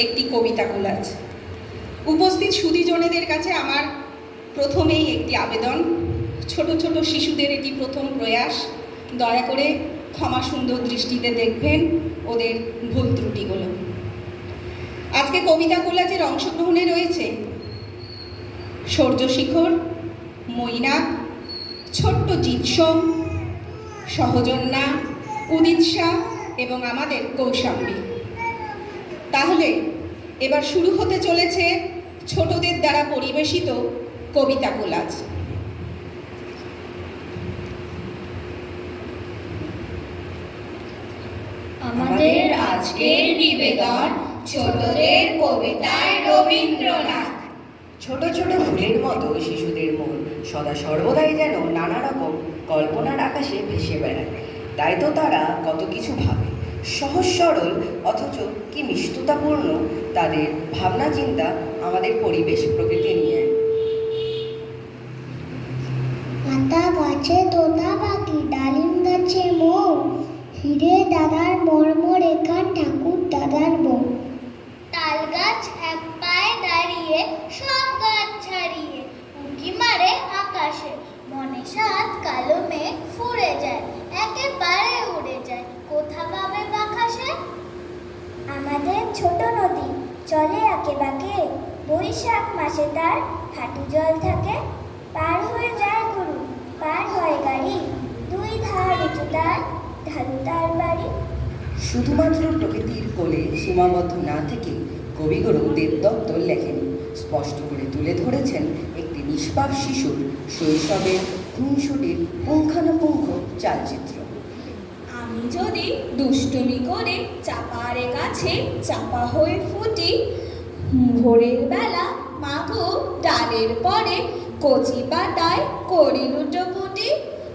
একটি কবিতা কোলাজ উপস্থিত সুদীজনেদের কাছে আমার প্রথমেই একটি আবেদন। ছোট ছোট শিশুদের এটি প্রথম প্রয়াস। দয়া করে ক্ষমা সুন্দর দৃষ্টিতে দেখবেন ওদের ভুল ত্রুটিগুলো। আজকে কবিতা কোলাজের অংশগ্রহণে রয়েছে সূর্যশিখর, মৈনাক, ছোট্ট জিৎসম, সহজন্যা, উদিত শাহ এবং আমাদের কৌশাম্বী। তাহলে এবার শুরু হতে চলেছে ছোটদের দ্বারা পরিবেশিত কবিতা কোলাজ। আমাদের আজকের নিবেদন ছোটদের কবিতায় রবীন্দ্রনাথ। ছোট ছোট ফুলের মতো শিশুদের মন সদা সর্বদাই যেন নানা রকম কল্পনার আকাশে ভেসে বেড়ায়। তাই তো তারা কত কিছু ভাবে। সহজ সরল অথচ কি মিষ্টতাপূর্ণ তাদের ভাবনা চিন্তা আমাদের পরিবেশ প্রকৃতি নিয়ে। পাতা গাছে তোতা পাখি ডালিম গাছে মৌ হিরে দাদার মর্মরেখা ঠাকুর দাদার বউ। তাল গাছ এক পায়ে দাঁড়িয়ে সব গাছ ছাড়িয়ে উঁকি মারে আকাশে। ছোট নদী চলে আঁকে বাঁকে। বৈশাখ মাসে তার হাঁটু জল থাকে। পার হয়ে যায় গরু পার হয় গাড়ি। দুই ধার উঁচু তার ঢালু তার বাড়ি। শুধুমাত্র প্রকৃতির কোলে সীমাবদ্ধ না থেকে কবিগুরু দেবদত্ত লেখেন স্পষ্ট করে তুলে ধরেছেন একটি নিষ্পাপ শিশুর শৈশবের খুনসুটির পুঙ্খানুপুঙ্খ চালচিত্র। আমি যদি দুষ্টুমি করে চাপারে কাছে চাপা হয়ে ফুটি। ভোরের বেলা মাগো ডালের পরে কচি পাতায় করি লুটোপুটি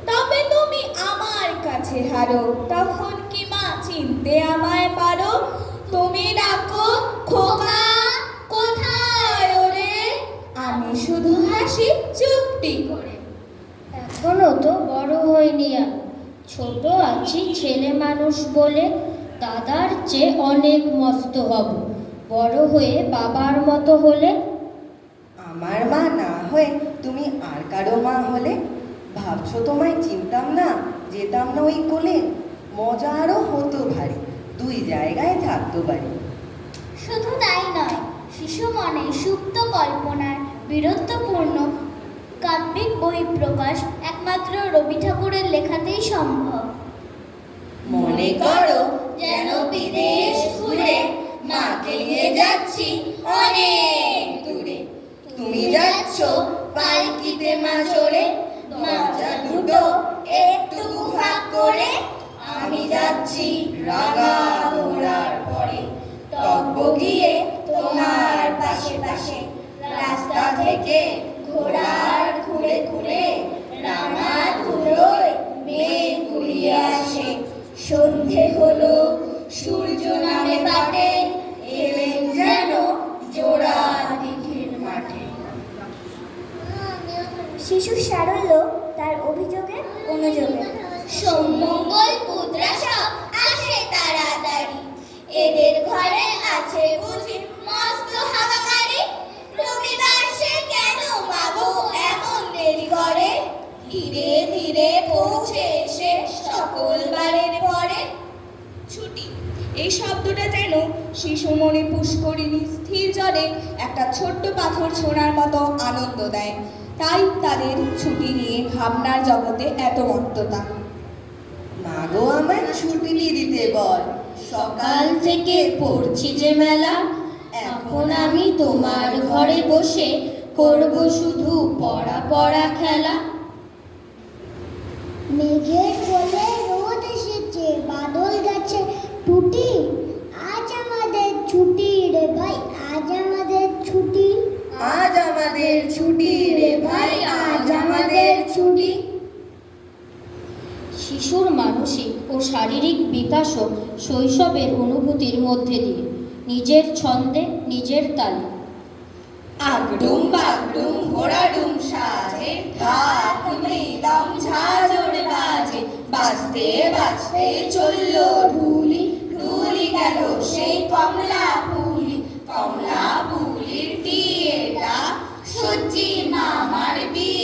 তবে তুমি আমার কাছে হারো, তখন কি মা চিনতে আমায় পারো? তুমি ডাকো, খোকা, কোথায় ওরে? আমি শুধু হাসি, চুপটি করে। এখনও তো বড় আমি। ছোট আছি ছেলে মানুষ বলে দাদার চেয়ে অনেক মস্ত হব। বড় হয়ে বাবার মতো হলে? আমার মা না হয়ে তুমি আর কারও মা হলে? ভাবছ তোমায় চিনতাম না যেতাম না ওই কোলে? মজা আরও হতো ভারী দুই জায়গায় থাকতো বাড়ি। শুধু তাই নয় শিশু মনে সুপ্ত কল্পনার বীরত্বপূর্ণ কাব্যিক বহিঃপ্রকাশ একমাত্র রবি ঠাকুরের লেখাতেই সম্ভব। মনে করো বিদেশ ঘুরে মাকে নিয়ে যাচ্ছি অনেক দূরে। তুমি যাচ্ছ পালকিতে মা চড়ে দরজা দুটো একটু ফাঁক করে, আমি যাচ্ছি রাগা ঘোড়ার পরে। তব্য গিয়ে তোমার পাশে পাশে রাস্তা থেকে শিশুর সারল্য তার অভিযোগে অনুযোগে সোমঙ্গল পুত্রা সব আসে তাড়াতাড়ি। এদের ঘরে আছে বুঝি মস্ত হাওয়াকারি রবিবার সে কেন মাগো এমন দেরি করে? ধীরে ধীরে পৌঁছে এসে সকল বারের পরে। ছুটি। এই শব্দটা যেন শিশু মনে পুষ্করিণী স্থির জলে একটা ছোট্ট পাথর ছোঁড়ার মতো আনন্দ দেয়। তাই তাদের ছুটি নিয়ে ভাবনার জগতে এত মত্ততা। মাগো আমায় ছুটি নিয়ে দিতে বল। সকাল থেকে পড়ছি যে মেলা। এখন আমি তোমার ঘরে বসে করব শুধু পড়া পড়া খেলা। মেঘের বলে রোদ এসেছে বাদল গেছে টুটি। আজ আমাদের ছুটি রে ভাই আজ আমাদের ছুটি। আজ আমাদের ছুটি। শুনলি? শিশুর মানসিক ও শারীরিক বিকাশও শৈশবের অনুভূতির মধ্যে দিয়ে। নিজের ছন্দে, নিজের তালে। আগডুম বাগডুম, ঘোড়াডুম সাজে, ঢাক মৃদম ঝাঝর বাজে। বাজতে বাজতে চলল ঢুলি ঢুলি গেল সেই কমলা ফুলি। কমলা ফুলির বিয়েটা সূচি মামার বিয়ে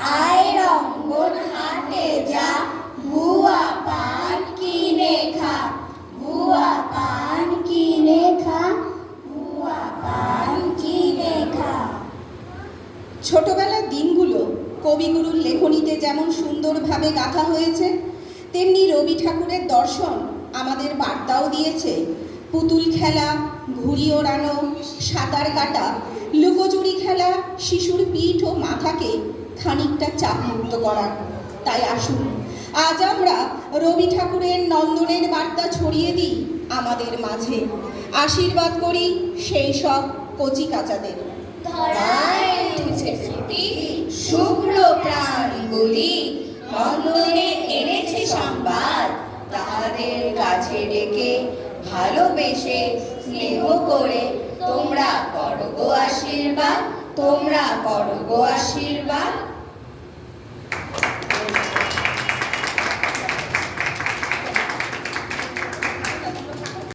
আয় যা, ভুয়া পান ভুয়া পান ভুয়া পান ছোটবেলার দিনগুলো কবিগুরুর লেখনীতে যেমন সুন্দরভাবে গাঁথা হয়েছে, তেমনি রবি ঠাকুরের দর্শন আমাদের বার্তাও দিয়েছে। পুতুল খেলা ঘুড়ি ওড়ানো সাঁতার কাটা, লুকোচুরি খেলা, শিশুর পিঠ ও মাথাকে খানিকটা চাপমুক্ত করার। তাই আসুন, আজ আমরা রবি ঠাকুরের নন্দনের বার্তা ছড়িয়ে দিই আমাদের মাঝে। আশীর্বাদ করি সেই সব কচি কাচাদের। শুভ্র প্রাণগুলি নন্দনে এনেছে সংবাদ, তাহাদের কাছে ডেকে ভালোবেসে স্নেহ করে। তোমরা করো আশীর্বাদ তোমরা করো গো আশীর্বাদ।